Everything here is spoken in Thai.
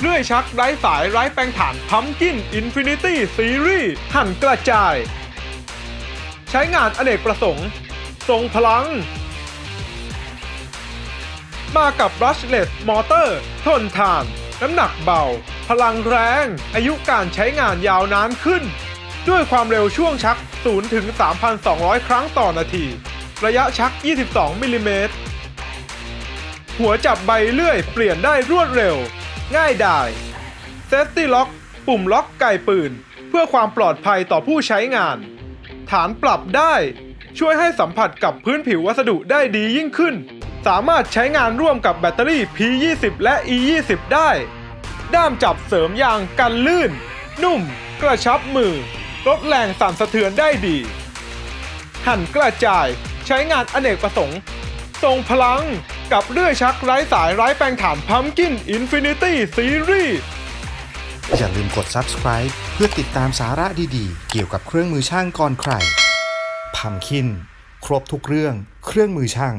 เลื่อยชักไร้สายไร้แปลงฐานพัมกินอินฟินิตี้ซีรีส์หั่นกระจาย ใช้งานอเนกประสงค์ ทรงพลัง มากับ brushless motor ทนทาน น้ำหนักเบา พลังแรง อายุการใช้งานยาวนานขึ้น ด้วยความเร็วช่วงชัก 0 ถึง 3,200 ครั้งต่อนาที ระยะชัก 22มิลลิเมตรหัวจับใบเลื่อยเปลี่ยนได้รวดเร็ว ง่ายดาย Safety Lock ปุ่มล็อกไก่ปืน เพื่อความปลอดภัยต่อผู้ใช้งาน ฐานปรับได้ ช่วยให้สัมผัสกับพื้นผิววัสดุได้ดียิ่งขึ้น สามารถใช้งานร่วมกับแบตเตอรี่ P20 และ E20 ได้ ด้ามจับเสริมยางกันลื่น นุ่ม กระชับมือ ลดแรงสั่นสะเทือนได้ดี หั่นกระจาย ใช้งานอเนกประสงค์ ทรงพลัง กับเลื่อยชักไร้สายไร้แปลงฐานพัมกินอินฟินิตี้ซีรีส์อย่าลืมกด subscribe เพื่อติดตามสาระดีๆ เกี่ยวกับเครื่องมือช่างก่อนใครพัมคิน ครบทุกเรื่องเครื่องมือช่าง